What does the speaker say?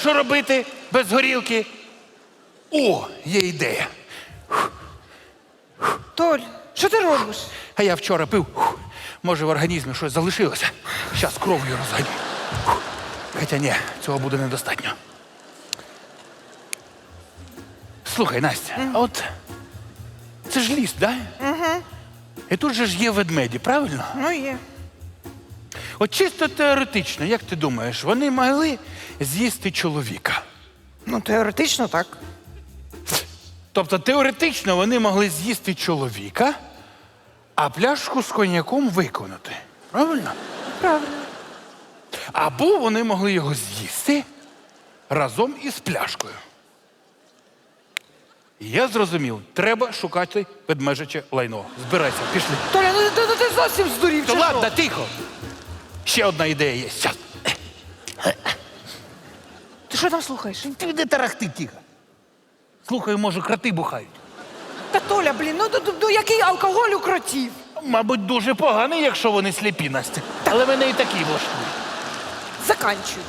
що робити без горілки? О, є ідея. Толь, що ти робиш? А я вчора пив. Може, в організмі щось залишилося. Зараз кров'ю розганю. Хоча ні, цього буде недостатньо. Слухай, Настя, а от це ж ліс, да? Угу. І тут же ж є ведмеді, правильно? Ну є. От чисто теоретично, як ти думаєш, вони могли з'їсти чоловіка? Ну, теоретично так. Тобто теоретично вони могли з'їсти чоловіка, а пляшку з коньяком виконати. Правильно? Правильно. Або вони могли його з'їсти разом із пляшкою. Я зрозумів, треба шукати ведмежаче лайно. Збирайся, пішли. Толя, ну ти, ти зовсім здурів. Чи ладно, що? тихо. Ще одна ідея є. Щас. Ти що там слухаєш? Ти не тарахти тихо. Слухаю, може, кроти бухають. Та Толя, блін, ну, до, до, до який алкоголь у кротів? Мабуть, дуже поганий, якщо вони сліпі, Настя. Але мене і такі влаштують. Заканчуй.